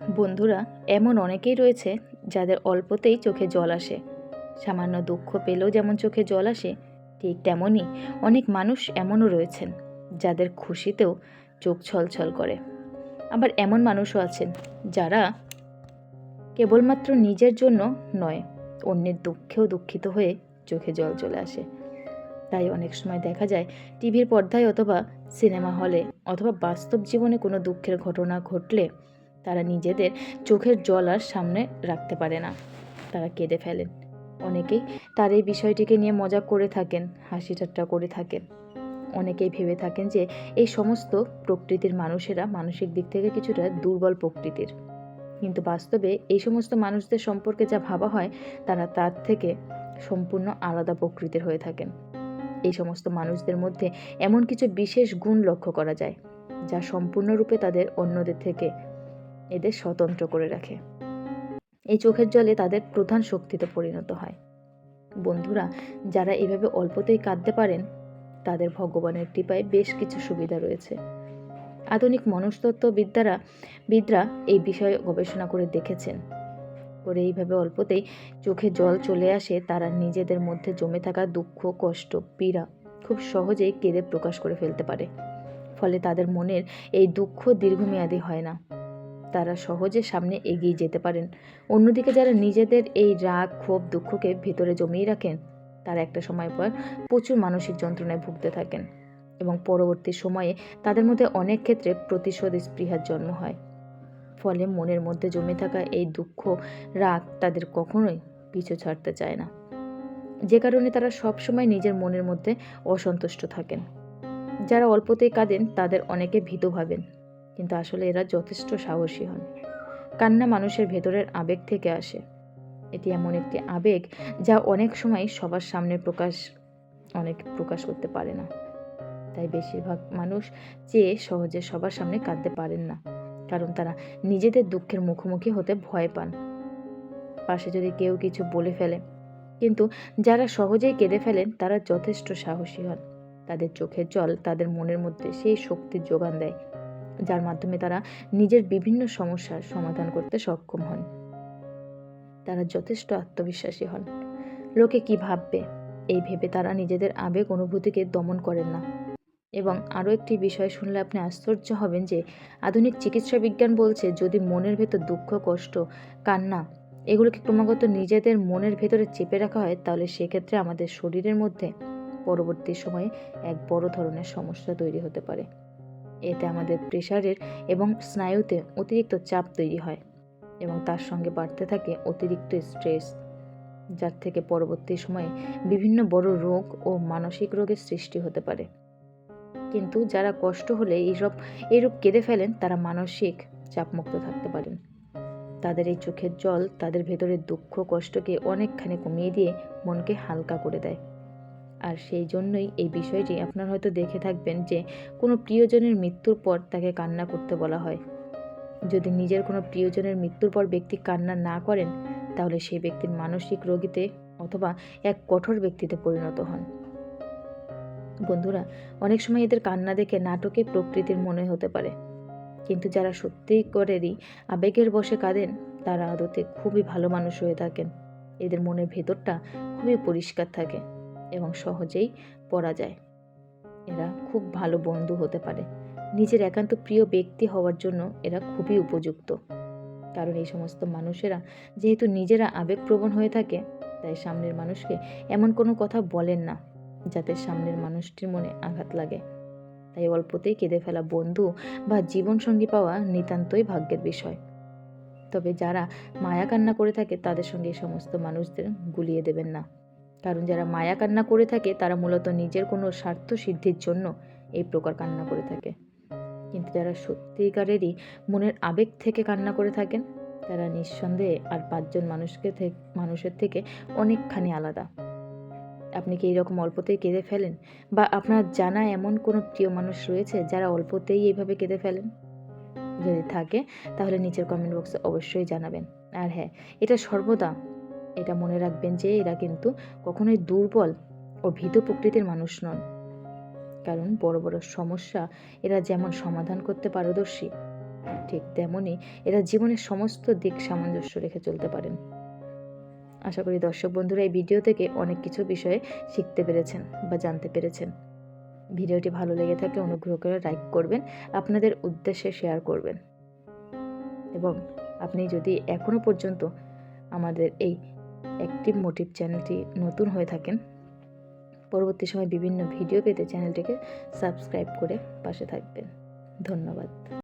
বন্ধুরা, এমন অনেকেই রয়েছে যাদের অল্পতেই চোখে জল আসে। সামান্য দুঃখ পেলেও যেমন চোখে জল আসে, ঠিক তেমনই অনেক মানুষ এমনও রয়েছেন যাদের খুশিতেও চোখ ছলছল করে। আবার এমন মানুষও আছেন যারা কেবলমাত্র নিজের জন্য নয়, অন্যের দুঃখেও দুঃখিত হয়ে চোখে জল চলে আসে। তাই অনেক সময় দেখা যায় টিভির পর্দায় অথবা সিনেমা হলে অথবা বাস্তব জীবনে কোনো দুঃখের ঘটনা ঘটলে তারা নিজেদের চোখের জল আর সামনে রাখতে পারে না। তারা কেঁদে ফেলেন। অনেকেই তার এই বিষয়টিকে নিয়ে মজা করে থাকেন, হাসি ঠাট্টা করে থাকেন। অনেকেই ভেবে থাকেন যে এই সমস্ত প্রকৃতির মানুষেরা মানসিক দিক থেকে কিছুটা দুর্বল প্রকৃতির। কিন্তু বাস্তবে এই সমস্ত মানুষদের সম্পর্কে যা ভাবা হয়, তারা তার থেকে সম্পূর্ণ আলাদা প্রকৃতির হয়ে থাকেন। এই সমস্ত মানুষদের মধ্যে এমন কিছু বিশেষ গুণ লক্ষ্য করা যায়, যা সম্পূর্ণরূপে তাদের অন্যদের থেকে এদের স্বতন্ত্র করে রাখে। এই চোখের জলে তাদের প্রধান শক্তিতে পরিণত হয়। বন্ধুরা, যারা এভাবে অল্পতেই কাঁদতে পারেন, তাদের ভগবানের কৃপায় বেশ কিছু সুবিধা রয়েছে। আধুনিক মনস্তত্ত্ববিদ্যারা বিদরা এই বিষয়ে গবেষণা করে দেখেছেন। করে এইভাবে অল্পতেই চোখে জল চলে আসে, তারা নিজেদের মধ্যে জমে থাকা দুঃখ, কষ্ট, পীড়া খুব সহজেই কেঁদে প্রকাশ করে ফেলতে পারে। ফলে তাদের মনের এই দুঃখ দীর্ঘমেয়াদী হয় না। তারা সহজে সামনে এগিয়ে যেতে পারেন। অন্যদিকে যারা নিজেদের এই রাগ, ক্ষোভ, দুঃখকে ভেতরে জমিয়ে রাখেন, তারা একটা সময় পর প্রচুর মানসিক যন্ত্রণায় ভুগতে থাকেন এবং পরবর্তী সময়ে তাদের মধ্যে অনেক ক্ষেত্রে প্রতিশোধ স্পৃহার জন্ম হয়। ফলে মনের মধ্যে জমে থাকা এই দুঃখ, রাগ তাদের কখনোই পিছু ছাড়তে চায় না। যে কারণে তারা সবসময় নিজের মনের মধ্যে অসন্তুষ্ট থাকেন। যারা অল্পতেই কাঁদেন, তাদের অনেকে ভীত ভাবেন। কিন্তু আসলে এরা যথেষ্ট সাহসী হন। কান্না মানুষের ভেতরের আবেগ থেকে আসে। এটি এমন একটি আবেগ যা অনেক সময় সবার সামনে প্রকাশ, অনেক প্রকাশ করতে পারে না। তাই বেশিরভাগ মানুষ চেয়ে সহজে সবার সামনে কাঁদতে পারেন না, কারণ তারা নিজেদের দুঃখের মুখোমুখি হতে ভয় পান। পাশে যদি কেউ কিছু বলে ফেলে, কিন্তু যারা সহজেই কেঁদে ফেলেন, তারা যথেষ্ট সাহসী হন। তাদের চোখের জল তাদের মনের মধ্যে সেই শক্তির যোগান দেয় যার মাধ্যমে তারা নিজের বিভিন্ন সমস্যার সমাধান করতে সক্ষম হন। তারা যথেষ্ট আত্মবিশ্বাসী হন। লোকে কি ভাববে? এই ভেবে তারা নিজেদের আবেগ অনুভূতিকে দমন করেন না। এবং আরও একটি বিষয় শুনলে আপনি আশ্চর্য হবেন যে, আধুনিক চিকিৎসা বিজ্ঞান বলছে, যদি মনের ভেতর দুঃখ, কষ্ট, কান্না এগুলোকে ক্রমাগত নিজেদের মনের ভেতরে চেপে রাখা হয়, তাহলে সেক্ষেত্রে আমাদের শরীরের মধ্যে পরবর্তী সময়ে এক বড় ধরনের সমস্যা তৈরি হতে পারে। এতে আমাদের প্রেশারের এবং স্নায়ুতে অতিরিক্ত চাপ তৈরি হয় এবং তার সঙ্গে বাড়তে থাকে অতিরিক্ত স্ট্রেস, যার থেকে পরবর্তী সময়ে বিভিন্ন বড় রোগ ও মানসিক রোগের সৃষ্টি হতে পারে। কিন্তু যারা কষ্ট হলে এইসব, এইরূপ কেঁদে ফেলেন তারা মানসিক চাপমুক্ত থাকতে পারেন। তাদের এই চোখের জল তাদের ভেতরের দুঃখ, কষ্টকে অনেকখানি কমিয়ে দিয়ে মনকে হালকা করে দেয়। আর সেই জন্যই এই বিষয়টি আপনার হয়তো দেখে থাকবেন যে কোনো প্রিয়জনের মৃত্যুর পর তাকে কান্না করতে বলা হয়। যদি নিজের কোনো প্রিয়জনের মৃত্যুর পর ব্যক্তি কান্না না করেন, তাহলে সেই ব্যক্তির মানসিক রোগীতে অথবা এক কঠোর ব্যক্তিতে পরিণত হন। বন্ধুরা, অনেক সময় এদের কান্না দেখে নাটকে প্রকৃতির মনে হতে পারে। কিন্তু যারা সত্যিই করেরই আবেগের বসে কাঁদেন, তারা আদতে খুবই ভালো মানুষ হয়ে থাকেন। এদের মনের ভেতরটা খুবই পরিষ্কার থাকে। এবং সহজেই পড়া যায়। এরা খুব ভালো বন্ধু হতে পারে। নিজের একান্ত প্রিয় ব্যক্তি হওয়ার জন্য এরা খুবই উপযুক্ত। কারণ এই সমস্ত মানুষেরা যেহেতু নিজেরা আবেগপ্রবণ হয়ে থাকে, তাই সামনের মানুষকে এমন কোনো কথা বলেন না, যাতে সামনের মানুষটির মনে আঘাত লাগে। তাই অল্পতেই কেঁদে ফেলা বন্ধু বা জীবনসঙ্গী পাওয়া নিতান্তই ভাগ্যের বিষয়। তবে যারা মায়া কান্না করে থাকে, তাদের সঙ্গে এই সমস্ত মানুষদের গুলিয়ে দেবেন না। কারণ যারা মায়া কান্না করে থাকে, তারা মূলত নিজের কোনো স্বার্থ সিদ্ধির জন্য এই প্রকার কান্না করে থাকে। কিন্তু যারা সত্যিকারেরই মনের আবেগ থেকে কান্না করে থাকেন, তারা নিঃসন্দেহে আর পাঁচজন মানুষকে মানুষের থেকে অনেকখানি আলাদা। আপনি কি এইরকম অল্পতেই কেঁদে ফেলেন? বা আপনার জানা এমন কোনো প্রিয় মানুষ রয়েছে যারা অল্পতেই এইভাবে কেঁদে ফেলেন? যদি থাকে, তাহলে নিচের কমেন্ট বক্সে অবশ্যই জানাবেন। আর হ্যাঁ এটা সর্বদা এটা মনে রাখবেন যে এরা কিন্তু কখনোই দুর্বল ও ভীত প্রকৃতির মানুষ নন। কারণ বড় বড় সমস্যা এরা যেমন সমাধান করতে পারদর্শী, ঠিক তেমনই এরা জীবনের সমস্ত দিক সামঞ্জস্য রেখে চলতে পারেন। আশা করি দর্শক বন্ধুরা এই ভিডিও থেকে অনেক কিছু বিষয়ে শিখতে পেরেছেন বা জানতে পেরেছেন। ভিডিওটি ভালো লেগে থাকলে অনুগ্রহ করে লাইক করবেন, আপনাদের উদ্দেশ্যে শেয়ার করবেন। এবং আপনি যদি এখনও পর্যন্ত আমাদের এই অ্যাক্টিভ মোটিভ চ্যানেলটি নতুন হয়ে থাকেন, পরবর্তী সময় বিভিন্ন ভিডিও পেতে চ্যানেলটিকে সাবস্ক্রাইব করে পাশে থাকবেন। ধন্যবাদ।